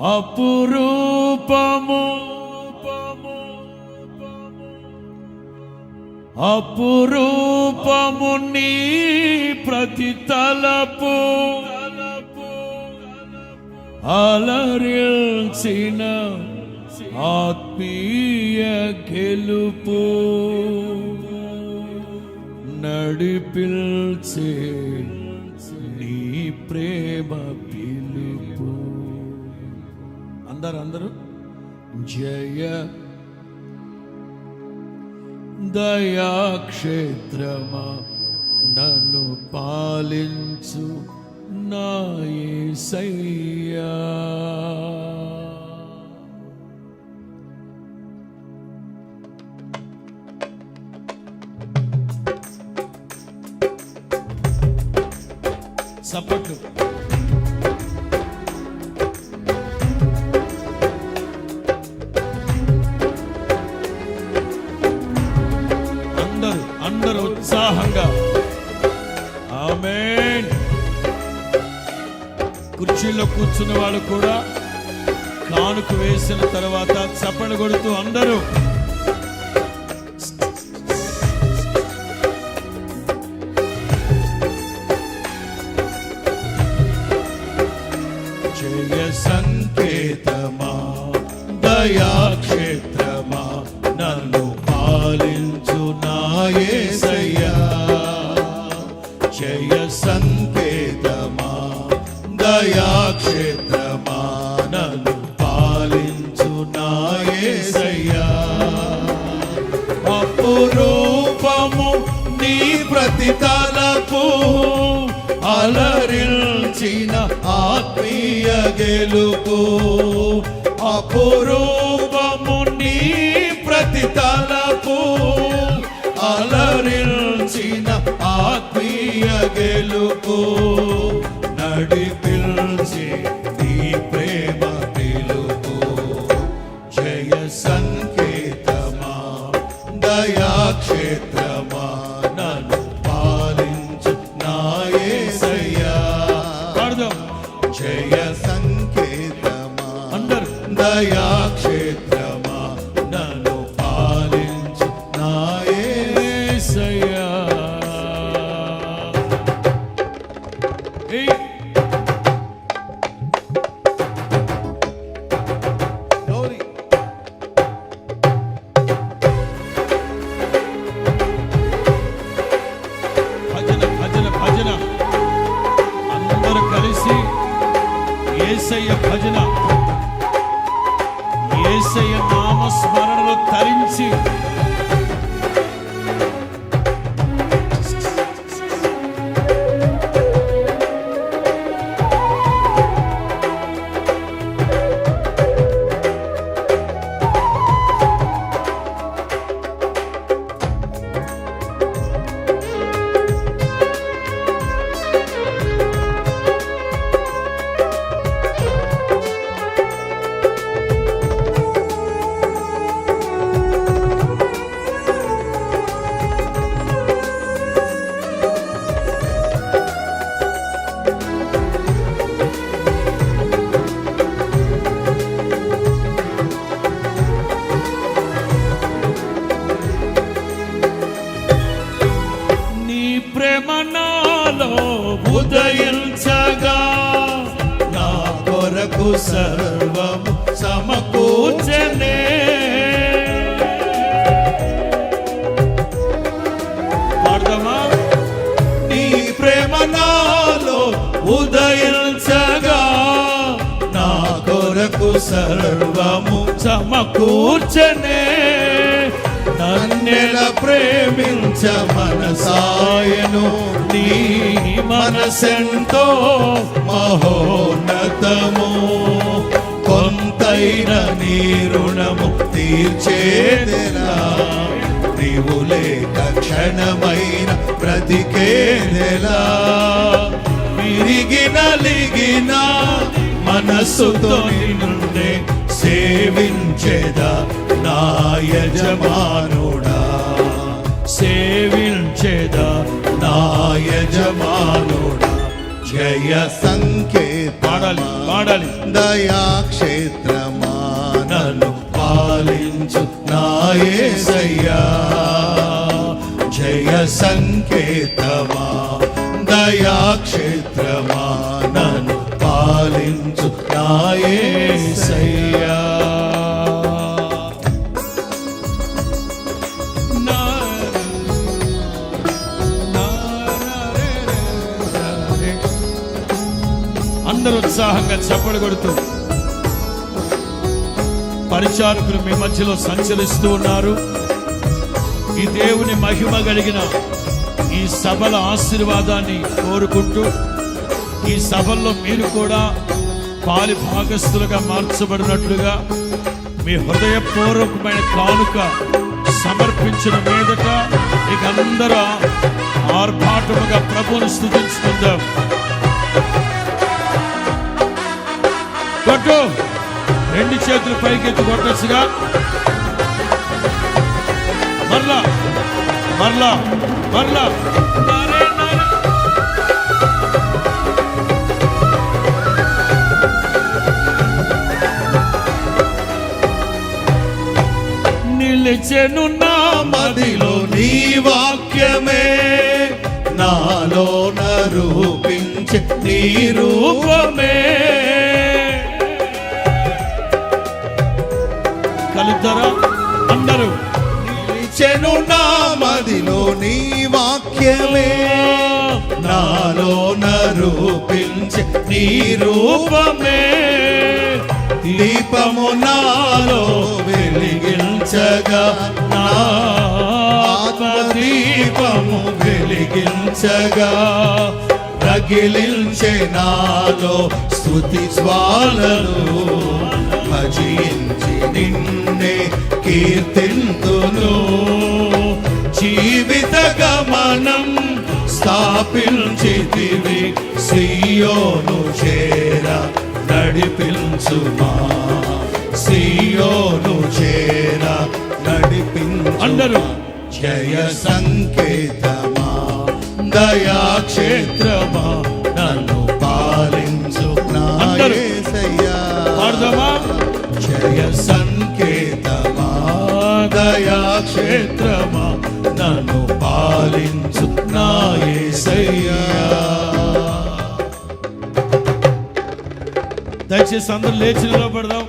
అపురూపము అపురూపము నీ ప్రతి తలపు అలరిల్చిన ఆత్మీయ గెలుపు నడిపిల్చే అందరు అందరూ జయ దయాక్షేత్రమా నన్ను పాలించు నాయసయ్యా యేసయ్యా సపోర్టు. కుర్చీలో కూర్చున్న వాళ్ళు కూడా కానుక వేసిన తర్వాత చప్పలు కొడుతూ అందరూ. జయ సంకేతమా దయా దయాక్షేత్రమా పాలించు నాయసయ్యా అపురూపము నీ ప్రతి తలపు అలరిల్చిన ఆత్మీయ గెలుపు. అపురూపము నీ ప్రతి తలపు అలరిల్చిన ఆత్మీయ గెలుపు. నడిపి దయాక్షేత్రమా ఏసయ్య భజన. ఏసయ్య నామస్మరణలో తరించి ఉదయించగా నా కొరకు సర్వము సమకూర్చనే. నన్నెల ప్రేమించ మనసాయను నీ మనసెంతో మహోన్నతము. కొంతైన నీ రుణము తీర్చేదెలా? నీవు లేక క్షణమైన బ్రతికేదెలా? విరిగి నలిగిన మనస్సుతో నిన్నే సేవించేదా నా యజమానుడా? సేవించేదా నా యజమానుడా? జయ సంకేత పాడాలి పాడాలి. పాడాలి దయాక్షేత్రమా నన్ను పాలించు నాయసయ్యా జయ సంకేతమా దయాక్షేత్రమా నన్ను పాలించు నాయసయ్యా అందరూ ఉత్సాహంగా చప్పలు కొడుతూ పరిచారకులు మీ మధ్యలో సంచరిస్తూ ఉన్నారు. ఈ దేవుని మహిమ కలిగిన ఈ సభల ఆశీర్వాదాన్ని కోరుకుంటూ ఈ సభల్లో మీరు కూడా పాలి భాగస్థులుగా మార్చబడినట్లుగా మీ హృదయపూర్వకమైన కానుక సమర్పించిన మీదట ఇక అందరూ ఆర్భాటముగా ప్రభువును స్థుతించుకుందాం కొట్టు. రెండు చేతులు పైకెత్తి కొట్టచ్చుగా. మరలా మరలా మరలా. నిలిచెను నా మదిలో నీ వాక్యమే. నాలో నరూపించే నీ రూపమే. నీ వాక్యమే. నాలో నరూపించే నీ రూపమే. దీపము నాలో వెలిగించగా నా దీపము వెలిగించగా. రగిలించే నాలో స్థుతి జ్వాలలు భజించి నిన్నే కీర్తింతు గమనం స్థాపించితివి సియోను చేర నడిపించుమా సియోను చేర నడిపించు అందరూ. జయ సంకేతమా దయాక్షేత్రమా నన్ను పాలించు నా అందరూ. యేసయ్యా. పాడదామా జయ సంకేతమా దయాక్షేత్రమా నన్ను పాలించు నా దయచేసి అందరు లేచి నిలబడదాం.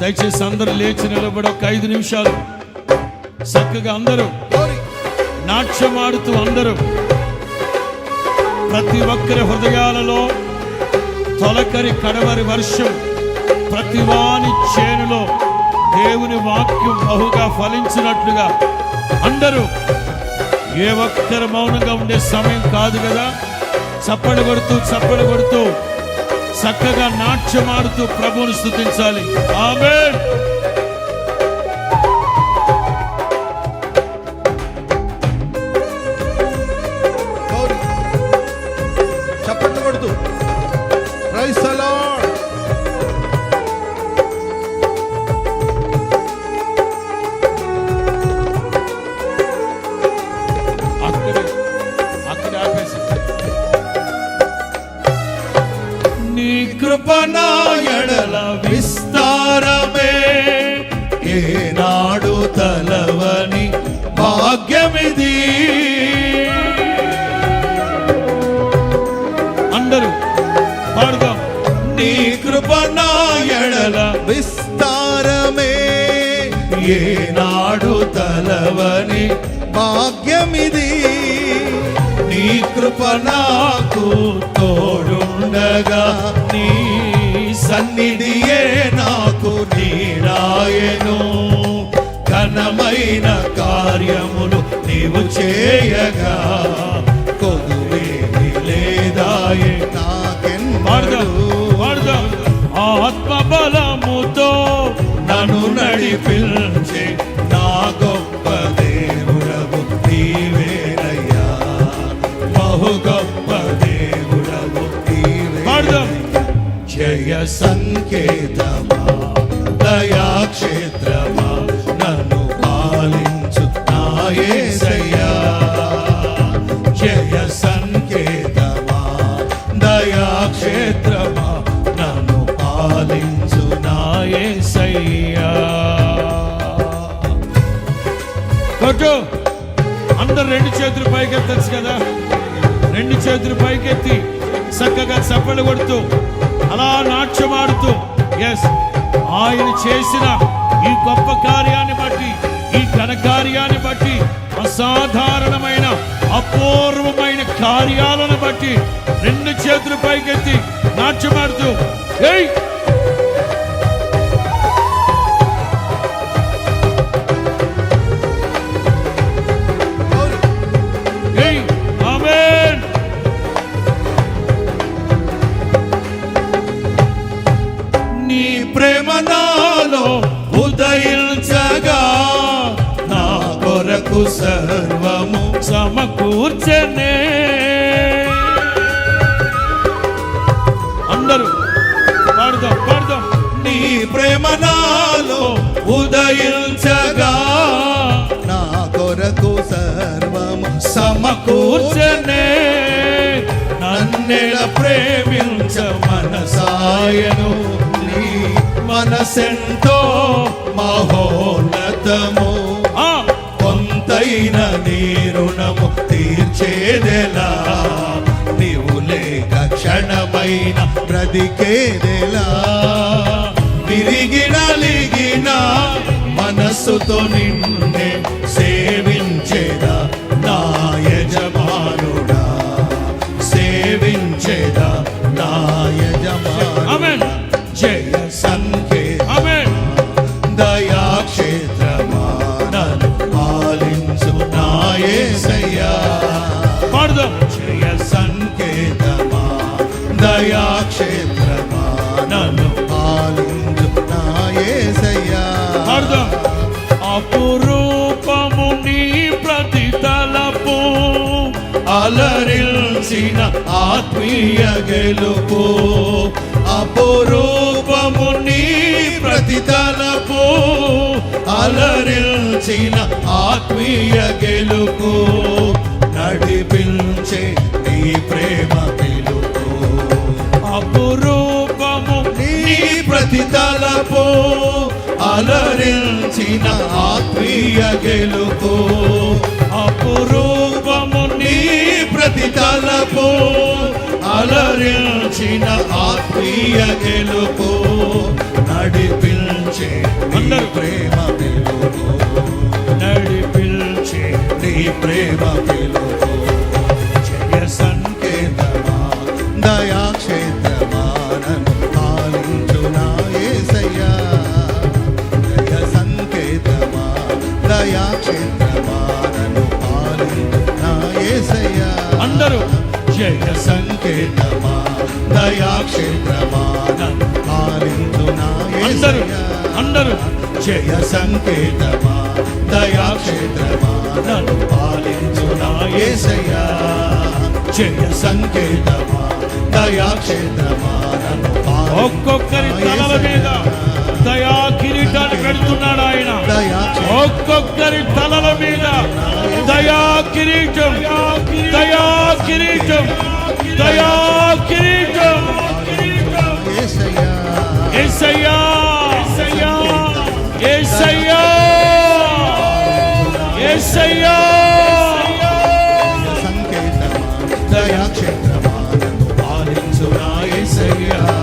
దయచేసి అందరు లేచి నిలబడి ఒక ఐదు నిమిషాలు. చక్కగా అందరూ నాట్యమాడుతూ అందరూ ప్రతి ఒక్కరి హృదయాలలో తొలకరి కడవరి వర్షం ప్రతి వాని చేనులో దేవుని వాక్యం బహుగా ఫలించినట్లుగా అందరూ ఏ ఒక్కరు మౌనంగా ఉండే సమయం కాదు కదా? చప్పడి కొడుతూ చప్పడి కొడుతూ చక్కగా నాట్యమాడుతూ ప్రభువును స్థుతించాలి. ఆమె తలవని భాగ్యమిది. అందరూ పాడుదాం. నీ కృప నా ఎడల విస్తారమే. ఏనాడు తలవని భాగ్యమిది. నీ కృప నాకు తోడుండగా నీ సన్నిధియే నాకు నీడాయను ఘనమైన కార్యములు నీవు చేయగా. ఏసయ్యా. కొట్టు. అందరు రెండు చేతులు పైకెత్తచ్చు కదా? రెండు చేతులు పైకెత్తి చక్కగా చప్పలు కొడుతూ అలా నాట్యం ఎస్ ఆయన చేసిన ఈ గొప్ప కార్యాన్ని బట్టి ఈ ఘనకార్యాన్ని బట్టి అసాధారణమైన అపూర్వమైన కార్యాలను బట్టి రెండు చేతులు పైకెత్తి నాట్యమాడుతూ ఏయ్! సర్వము సమకూర్చనే. అందరూ పాడుదాం పాడుదాం. నీ ప్రేమ నాలో ఉదయించగా నా కొరకు సర్వము సమకూర్చనే. నన్నెల ప్రేమించ మనసాయను నీ మనసెంతో మహోన్నతము నీ రుణము తీర్చేదెలా? నీవు లేక క్షణమైన బ్రతికేదెలా? విరిగినలిగిన మనస్సుతో నిన్నే సేవించేదా నా యజమానుడా? సేవించేదా నా ఆమేన్. ఆత్మీయ గెలుపు అపురూపము నీ ప్రతితలపు అలరిల్చిన ఆత్మీయ గెలుపు నడిపించే నీ ప్రేమ పిలుపు అపురూపము నీ ప్రతితలపు అలరించిన ఆత్మీయ గెలుపు అపురూపము నీ ప్రతి తలపు అలరించిన ఆత్మీయ గెలుపు నడిపించే అందరూ. ప్రేమ పిలుపు నడిపించే నీ ప్రేమ పిలుపు జయ సంకేతమా దయాక్షేత్రమా నన్ను పాలించు నా యేసయ్యా జయ సంకేతమా దయాక్షేత్రమా నన్ను ఒక్కొక్కరి తలల మీద. దయా కిరీటాన్ని పెడుతున్నాడు ఆయన ఒక్కొక్కరి తలల మీద దయా కిరీటం దయా కిరీటం దయా yeah.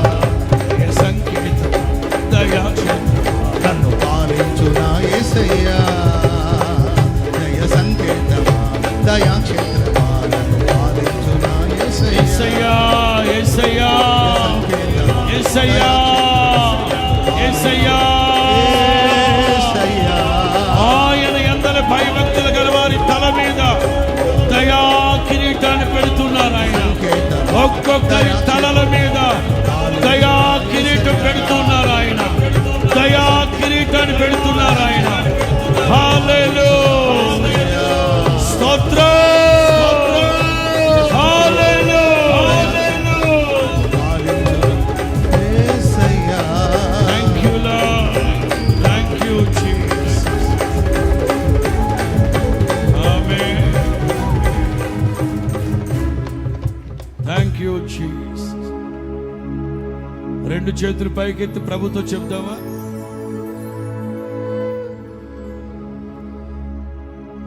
చేతులు పైకెత్తి ప్రభుతో చెప్దామా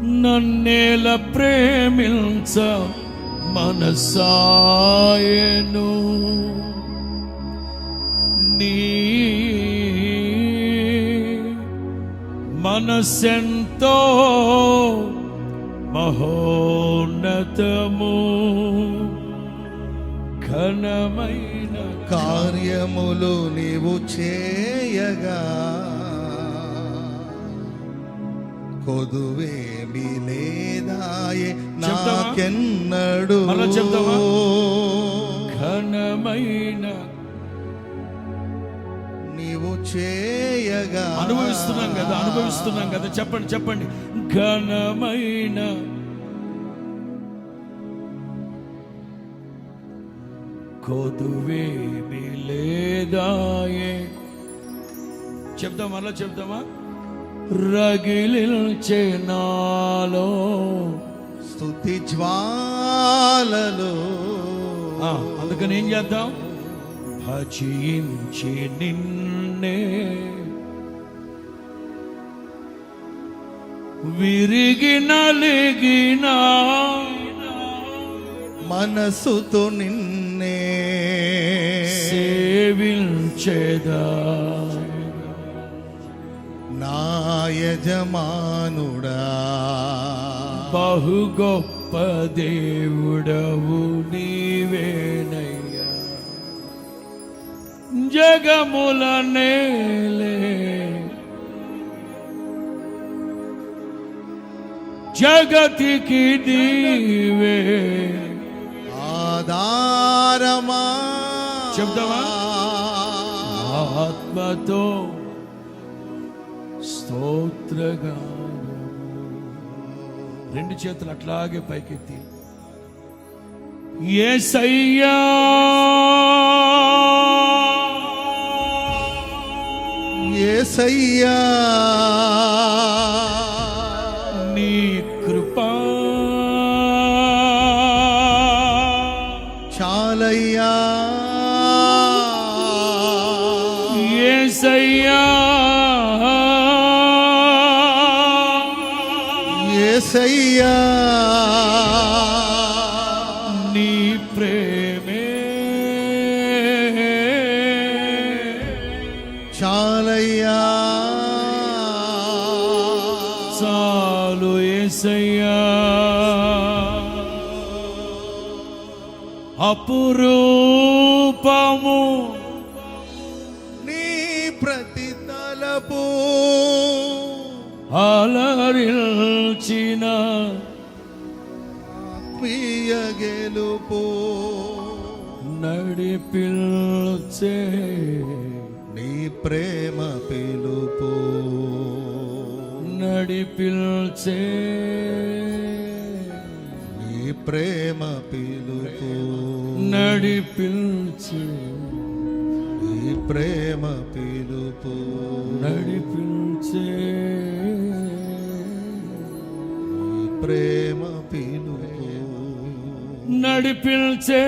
నన్నేల ప్రేమించ మనసాయను. నీ మనసెంతో మహోన్నతము. ఘనమైన కార్యములు నీవు చేయగా కొదువేమి లేదాయే? నాకెన్నడు చెప్తావా? ఘనమైన నీవు చేయగా అనుభవిస్తున్నాం కదా అనుభవిస్తున్నాం కదా చెప్పండి చెప్పండి ఘనమైన కొదువేమి లేదాయే చెప్దాం మళ్ళా చెప్దామా? రగిలించే నాలో స్తుతి జ్వాలలు. అందుకని ఏం చేద్దాం? భజించి నిన్నే విరిగి నలిగిన మనసుతో నిన్నే సేవించేదా నా యజమానుడా బహు గొప్ప దేవుడవు నీవేనయ్యా జగముల నేలే జగతికి నీవే ఆధారమా చెప్తావా? ఆత్మతో స్తోత్రగా రెండు చేతులు అట్లాగే పైకెత్తి. ఏసయ్యా! యేసయ్యా యేసయ్యా నీ ప్రేమే. చాలయ్యా. చాలు ఏసయ్యా. అపురూపము. నీ ప్రతి తలపు అలరిల్చిన గెలుపు నడిపిల్చే నీ ప్రేమ పిలుపు. నడిపిల్చే నీ ప్రేమ పిలుపు. నడిపిల్చే నీ ప్రేమ పిలుపు. నడిపిల్చే నీ ప్రేమ నడిపించే